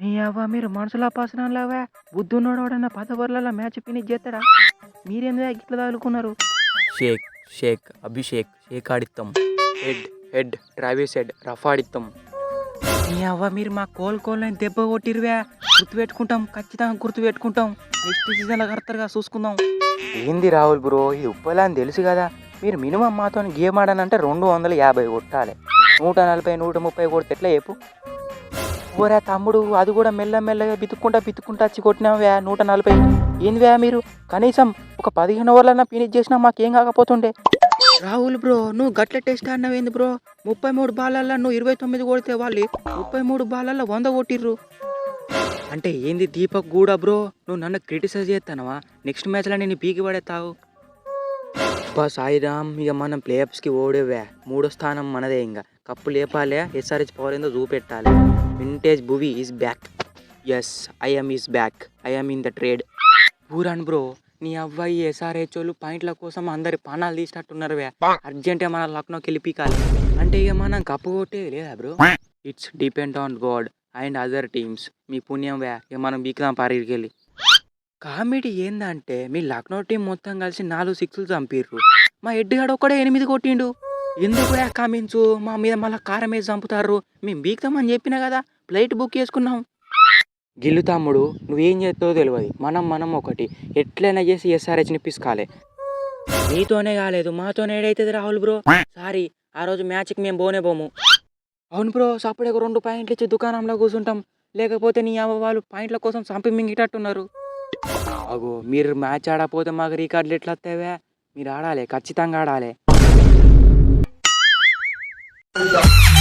నీ అవ్వ మీరు మనసులో పాసనలావా బుద్ధున్నోడన్నా పదవర్ల మ్యాచ్ ఫినిష్ చేస్తాడా? మీరేందుకు ఇట్లా తగులుకున్నారు? Shake shake Abhishek shake ఆడిత్తం head head Travis head rough ఆడిత్తం నీ అవ్వ మీరు మా కోల్ కోల్ని దెబ్బ కొట్టిరువా గుర్తు పెట్టుకుంటాం ఖచ్చితంగా గుర్తు పెట్టుకుంటాం నెక్స్ట్ సీజన్లో కడతారుగా చూసుకుందాం. ఏంది రాహుల్ బ్రో ఇది ఉప్పలా అని తెలుసు కదా? మీరు మినిమం మాతో గేమ్ ఆడానంటే రెండు వందల యాభై కొట్టాలి. నూట నలభై నూట ముప్పై కొడితే ఎట్లా చెప్పు? ఓరా తమ్ముడు అది కూడా మెల్ల మెల్లగా బితుక్కుంటా బితుక్కుంటా వచ్చి కొట్టినావా నూట నలభై. ఏందివా మీరు? కనీసం ఒక పదిహేను ఓవర్లన్నా ఫినిష్ చేసినా మాకేం కాకపోతుండే. రాహుల్ బ్రో నువ్వు గట్ల టెస్ట్ ఆడినవేంది బ్రో? ముప్పై మూడు బాలల్లో నువ్వు ఇరవై తొమ్మిది కొడితే వాళ్ళు ముప్పై మూడు బాలల్లో వంద కొట్టిర్రు. అంటే ఏంది దీపక్ కూడా బ్రో? నువ్వు నన్ను క్రిటిసైజ్ చేస్తానవా? నెక్స్ట్ మ్యాచ్లో నేను పీకి పడేస్తావు. బా సాయిరామ్ ఇక మనం ప్లేఆఫ్స్కి ఓడేవా. మూడో స్థానం మనదే ఇంకా. కప్పు లేపాలే ఎస్ఆర్హెచ్ పవర్ ఏందో చూపెట్టాలి. Vintage Bhuvi is back yes I'm is back I'm in the trade Pooran bro నీ అవ్వాయి ఎస్ఆర్హెచ్ వాళ్ళు పాయింట్ల కోసం అందరి పానాలు తీసినట్టున్నారు వే. అర్జెంటే మన లక్నోకి వెళ్ళి పీకాలి అంటే ఇక మనం కప్పు కొట్టే లేదా bro it's depend on God and other teams మీ పుణ్యం వే ఇక మనం బీకుదాం పారికి వెళ్ళి. కామెడీ ఏందంటే మీ లక్నో టీం మొత్తం కలిసి నాలుగు సిక్స్లు చంపిర్రు. మా ఎడ్డిగాడు ఒక్కడే ఎనిమిది కొట్టిండు. ఎందుకు కామెంట్స్ మా మీద మళ్ళీ కారం వేసి చంపుతారు. మేము బీక్తామని చెప్పినా కదా ఫ్లైట్ బుక్ చేసుకున్నాం. గిల్లు తమ్ముడు నువ్వేం చేస్తావో తెలియదు మనం మనం ఒకటి. ఎట్లయినా చేసి ఎస్ఆర్హెచ్ని పిసుకాలే. మీతోనే కాలేదు మాతోనే ఏడైతుంది రాహుల్ బ్రో. సారీ ఆ రోజు మ్యాచ్కి మేము పోనే పోము. అవును బ్రో ఒక రెండు పాయింట్లు ఇచ్చి దుకాణంలో కూర్చుంటాం. లేకపోతే నీ అవ్వ వాళ్ళు పాయింట్ల కోసం చంపి మింగేటట్టున్నారు. అగో మీరు మ్యాచ్ ఆడకపోతే మాకు రికార్డులు ఎట్లా వస్తావే మీరు ఆడాలి ఖచ్చితంగా ఆడాలి. Yeah.